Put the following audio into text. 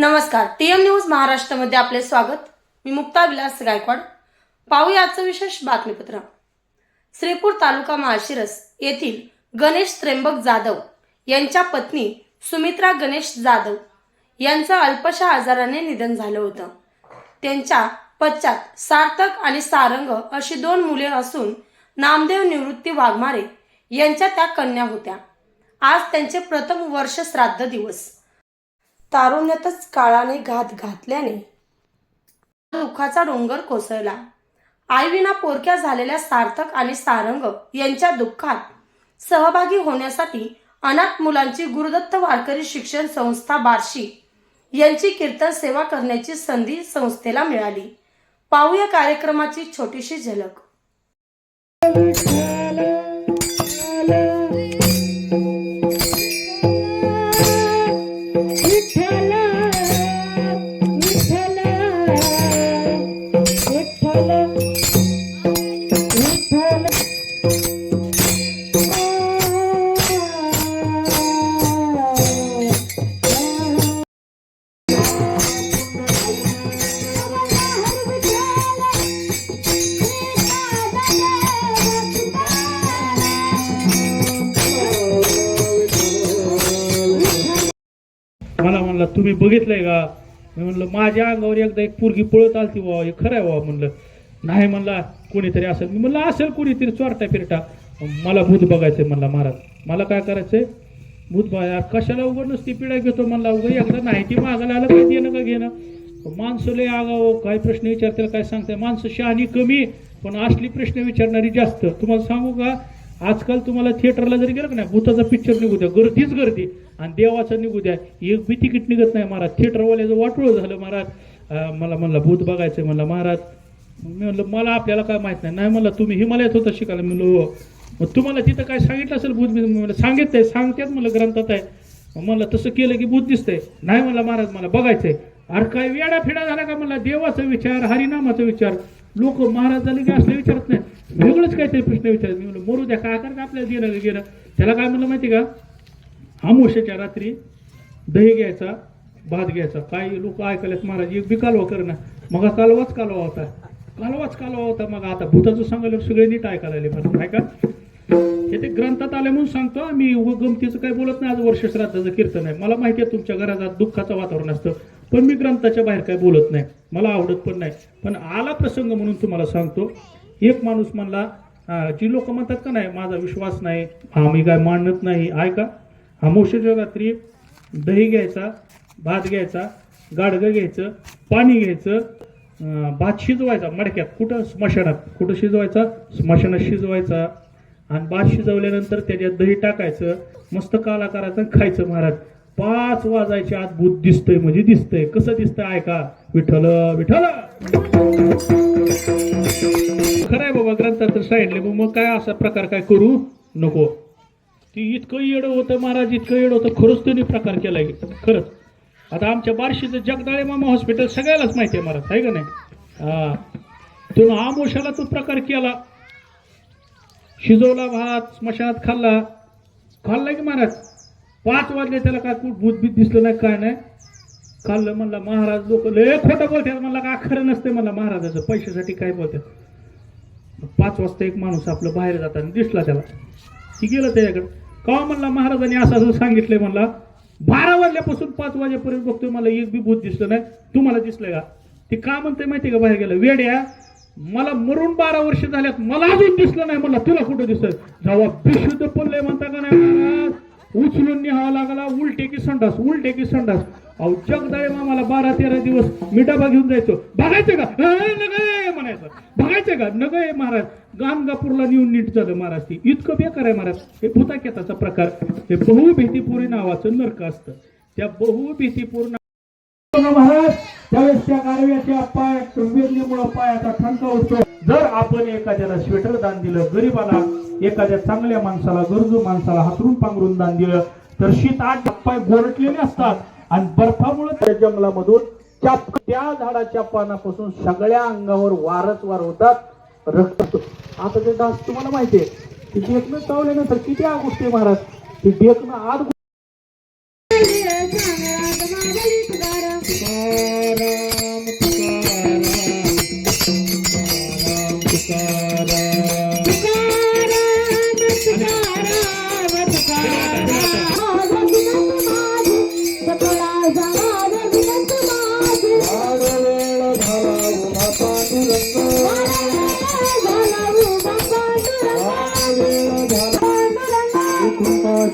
नमस्कार TM news महाराष्ट्रामध्ये आपले स्वागत. मी मुक्ता विलास गायकवाड. पाहूया आजचं विशेष बातमीपत्र. श्रीपूर तालुका माळशिरस येथील गणेश त्र्यंबक जाधव यांच्या पत्नी सुमित्रा गणेश जाधव यांचं अल्पशा आजाराने निधन झालं होतं. त्यांच्या पश्चात सार्थक आणि सारंग अशी दोन मुले असून नामदेव निवृत्ती वाघमारे यांच्या त्या कन्या होत्या. आज त्यांचे प्रथम वर्ष श्राद्ध दिवस. तारुण्यातच काळाने घात घातल्याने दुःखाचा डोंगर कोसळला. आईविना पोरक्या झालेल्या सार्थक आणि सारंग यांच्या दुःखात सहभागी होण्यासाठी अनाथ मुलांची गुरुदत्त वारकरी शिक्षण संस्था बार्शी यांची कीर्तन सेवा करण्याची संधी संस्थेला मिळाली. पाहूया कार्यक्रमाची छोटीशी झलक. तुम्ही बघितलंय का? मी म्हणलं माझ्या अंगावर एकदा एक पोरगी पळत आलती बाबा हे खरं आहे बाबा म्हणलं. नाही म्हणला कोणीतरी असेल. मी म्हणलं असेल कोणीतरी चोरटा फिरटा. मला भूत बघायचंय म्हणला महाराज. मला काय करायचंय? भूत बघाय कशाला उघड नुसती पिढा घेतो म्हणला उघड एकदा नाही ती मागायला आलं काय देणं का घेणं? माणसं लय आगाव काय प्रश्न विचारतील काय सांगताय? माणसं शहाणी कमी पण असली प्रश्न विचारणारी जास्त. तुम्हाला सांगू का? आजकाल तुम्हाला थिएटरला जरी गेलं नाही भूताचा पिक्चर निघू द्या गर्दीच गर्दी. आणि देवाचं निघू द्या. एक बी तिकीट निघत नाही महाराज. थिएटरवाल्याचं वाटोळ झालं महाराज. मला म्हणलं भूत बघायचं म्हणलं महाराज. मग मी म्हणलं मला आपल्याला काय माहीत नाही. नाही म्हणलं तुम्ही हिमालयात होता शिकायला. म्हणलो हो. मग तुम्हाला तिथं काय सांगितलं असेल भूत? मी म्हणलं आहे सांगतात म्हणलं ग्रंथात आहे. मग म्हणलं तसं केलं की भूत दिसतंय. नाही म्हणलं महाराज मला बघायचंय. अरे काय वेडा फेडा झाला का? म्हणला देवाचा विचार हरिनामाचा विचार. लोक महाराज झाले की असले विचारत नाही. वेगळंच काहीतरी प्रश्न विचारत. मी म्हणलं मरू द्या काय करता आपल्याला गेलं गेलं त्याला काय म्हणलं माहिती का? आमोशाच्या रात्री दही घ्यायचा भात घ्यायचा. काही लोक ऐकल्यात महाराज एक बी कालवा करणं. मग कालवाच कालवा होता. कालवाच कालवा होता. मग आता भूताचं सांगायला सगळे नीट ऐकायला आले मला ऐका का? हे ते ग्रंथात आले म्हणून सांगतो. मी गमतीचं काही बोलत नाही. आज वर्ष श्राद्धाचं कीर्तन आहे. मला माहिती आहे तुमच्या घरात आज दुःखाचं वातावरण असतं. पण मी ग्रंथाच्या बाहेर काय बोलत नाही. मला आवडत पण नाही. पण आला प्रसंग म्हणून तुम्हाला सांगतो. एक माणूस म्हणला जी लोक म्हणतात का नाही माझा विश्वास नाही हा मी काय मानत नाही ऐका. अमावस्येच्या रात्री दही घ्यायचा भात घ्यायचा गाडगं घ्यायचं पाणी घ्यायचं भात शिजवायचा मडक्यात कुठं? स्मशानात. कुठं शिजवायचा? स्मशानात शिजवायचा. आणि भात शिजवल्यानंतर त्याच्यात दही टाकायचं मस्त काला करायचं खायचं महाराज. पाच वाजायच्या आत भूत दिसतंय म्हणजे दिसतंय. कसं दिसतंय? ऐका. विठ्ठल विठ्ठल! खरं आहे बाबा ग्रंथात तर सांगितले मग मग काय असा प्रकार काय करू नको? ती इतकं येडं होतं महाराज इतकं येडं होतं. खरंच त्यांनी प्रकार केलाय. खरंच. आता आमच्या बार्शीचं जगदाळे मामा हॉस्पिटल सगळ्यालाच माहिती आहे महाराज आहे का नाही? हा. त्यानं आमोशाला तो प्रकार केला. शिजवला भात स्मशानात खाल्ला. खाल्ला की महाराज? पाच वाजले त्याला काय कुठ दिसलं नाही काय नाही? खाल्लं म्हणला महाराज लोक लय खोटं बोलतात. म्हणलं का खरं नसते म्हणलं महाराजाचं पैशासाठी काय बोलतात? पाच वाजता एक माणूस आपलं बाहेर जाताना दिसला त्याला. की गेलं त्याच्याकडे. का म्हणला महाराजांनी असं असं सांगितलंय म्हणला बारा वाजल्यापासून पाच वाजेपर्यंत बघतोय मला एक बी भूत दिसलं नाही. तुम्हाला दिसलं का? ते का म्हणतंय माहिती का बाहेर गेलं? वेड्या मला मरून बारा वर्ष झाल्यात. मला अजून दिसलं नाही म्हणला तुला कुठं दिसत जेव्हा बिशुद्ध पडलंय म्हणता का नाही महाराज? उचलून निहावा लागला उलटे की संडास उलटे की संडास. अहो जगदाळे मामाला बारा तेरा दिवस मिठाबा घेऊन जायचो. बघायचं का? बघायचं बघायचं का? नगय महाराज गाणगापूरला नेऊन नीट झालं महाराज ती. इतकं बेकार आहे महाराज. हे भूताकेताचा प्रकार. हे बहुभीतीपुरी नावाचं नरक असतं. त्या बहुभीतीपूर्ण हो महाराज त्यावेळेस त्या गारव्याच्या पाय वेदनेमुळे पायाचा ठणका उठतो जर आपण एखाद्याला स्वेटर दान दिलं गरीबाला एखाद्या चांगल्या माणसाला गरजू माणसाला हातरून पांघरून दान दिलं तर शीत आठ पाय गोरटलेले असतात. आणि बर्फामुळे त्या जंगलामधून त्या त्या झाडाच्या पानापासून सगळ्या अंगावर वारच वार होतात रक्त. आता ते डास तुम्हाला माहितीये की देखणं चावल्यानंतर किती आग उठते महाराज? ते देखणं आत